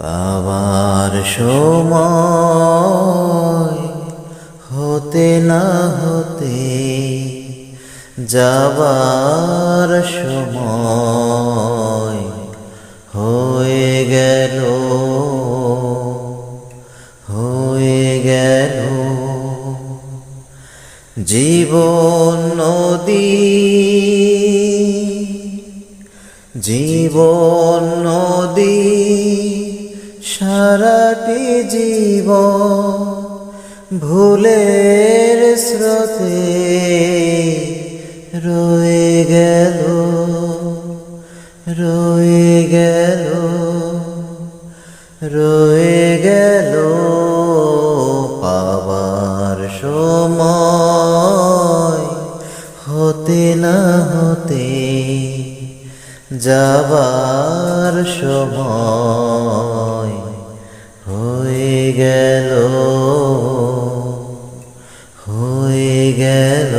পাওয়ার সময় হতে না হতে যাবার সময় হয়ে গেল হয়ে গেল। জীবন নদী জীবন নদী সারাটি জীবন ভুলের স্রোতে রয়ে গেল রয়ে গেল রয়ে গেল পাবার সময়। হতে না হতে যাবার সময়। গেল হয়ে গেল।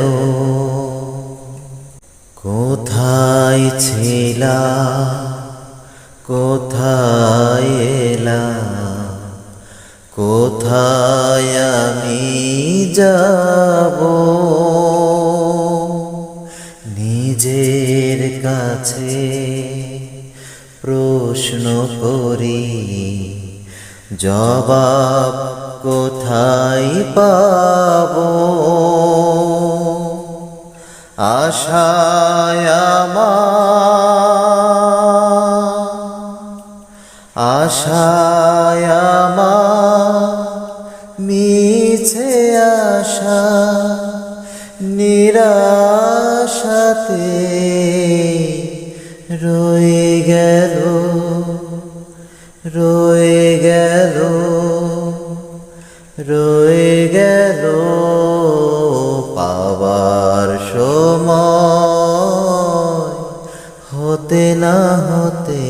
কোথায় ছিলা কোথায় এলা কোথায় আমি যাব? নিজের কাছে প্রশ্ন করি জবাব কোথায় পাব? আশায় আশায় মিছে আশা নিরাশাতে রয়ে গেল। রয়ে গেল রয়ে গেল পাওয়ার সময়। হতে না হতে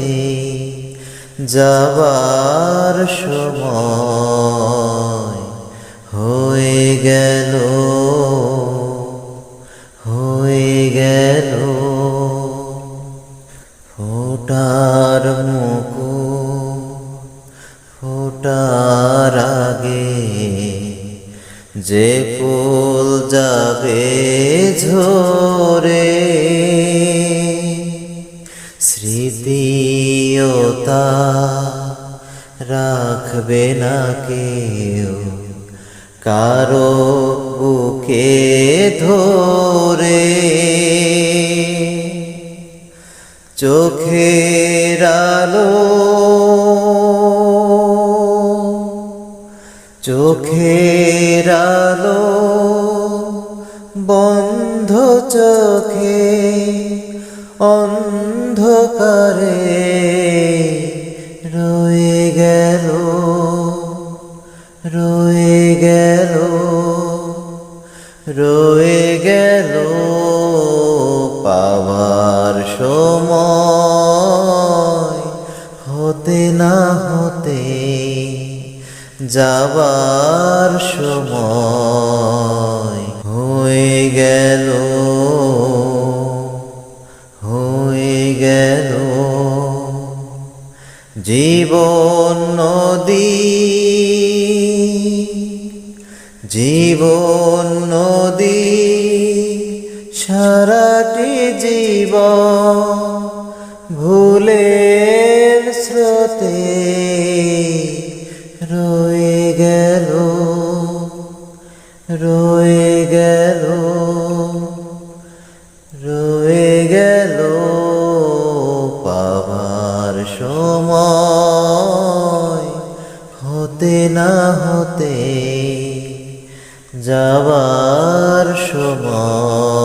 যাবার সময় হয়ে গেল হয়ে গেল। ফোটার মুকু ফোটার আগে যে ফুল যাবে ঝরে স্মৃতিওতা রাখবে না কেউ। কারও বুকে ধরে চোখের আলো চোখের আলো বন্ধ চোখে, অন্ধকারে রয়ে গেল রয়ে গেল রয়ে গেল পাওয়ার সময়। হতে না হতে যাবার সময় হয়ে গেল হয়ে গেল। জীবন নদী জীবন নদী সারাটি জীবন ভুলের স্রোতে। রয়ে গেল রয়ে গেল রয়ে গেল পাবার সময়। হতে না হতে যাবার সময়